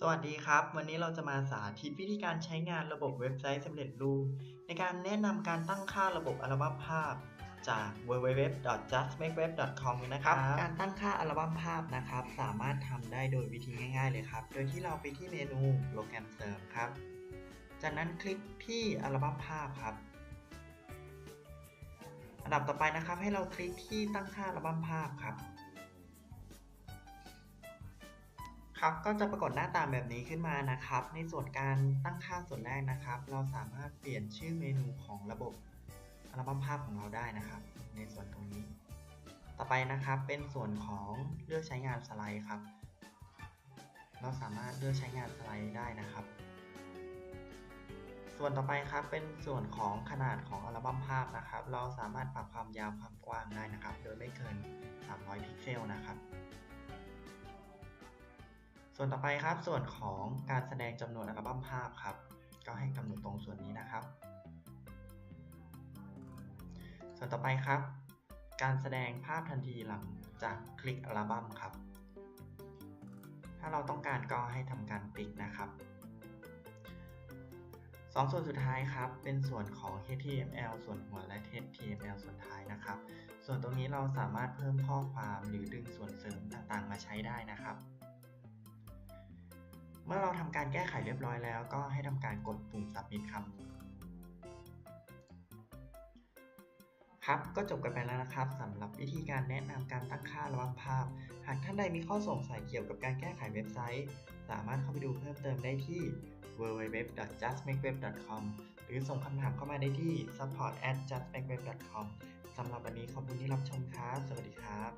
สวัสดีครับ วันนี้เราจะมาสาธิตวิธีการใช้งานระบบเว็บไซต์สำเร็จรูป ในการแนะนำการตั้งค่าระบบอัลบั้มภาพ จาก www.justmakeweb.com นะครับ การตั้งค่าอัลบั้มภาพนะครับ สามารถทำได้โดยวิธีง่าย ๆ เลยครับ โดยที่เราไปที่เมนูโปรแกรมเสริมครับ จากนั้นคลิกที่อัลบั้มภาพครับ อันดับต่อไปนะครับให้เราคลิกที่ตั้งค่าอัลบั้มภาพครับ ครับก็จะปรากฏหน้าตาแบบนี้ขึ้นมานะครับ ในส่วนการตั้งค่าส่วนแรกนะครับ เราสามารถเปลี่ยนชื่อเมนูของระบบอัลบั้มภาพของเราได้นะครับ ในส่วนตรงนี้ ต่อไปนะครับเป็นส่วนของเลือกใช้งานสไลด์ครับ เราสามารถเลือกใช้งานสไลด์ได้นะครับ ส่วนต่อไปครับเป็นส่วนของขนาดของอัลบั้มภาพนะครับ เราสามารถปรับความยาวความกว้างได้นะครับ โดยไม่เกิน 300 พิกเซลนะครับ ส่วนต่อไปครับ ส่วนของการแสดงจำนวนอัลบั้มภาพครับ ก็ให้กำหนดตรงส่วนนี้นะครับ ส่วนต่อไปครับ การแสดงภาพทันทีหลังจากคลิกอัลบั้มครับ ถ้าเราต้องการก็ให้ทำการติ๊กนะครับสองส่วนสุดท้ายครับ เป็นส่วนของ HTML ส่วนหัวและ HTML ส่วนท้ายนะครับ ส่วนตรงนี้เราสามารถเพิ่มข้อความหรือดึงส่วนเสริมต่างๆ มาใช้ได้นะครับ เมื่อเราทำการแก้ไขเรียบร้อยแล้ว ก็ให้ทำการกดปุ่ม submit ครับครับก็จบกันไปแล้วนะครับสำหรับวิธีการแนะนำการตั้งค่าระบัมภาพ หากท่านใดมีข้อสงสัยเกี่ยวกับการแก้ไขเว็บไซต์ สามารถเข้าไปดูเพิ่มเติมได้ที่ www.justmakeweb.com หรือส่งคำถามเข้ามาได้ที่ support@justmakeweb.com สำหรับวันนี้ขอบคุณที่รับชมครับ สวัสดีครับ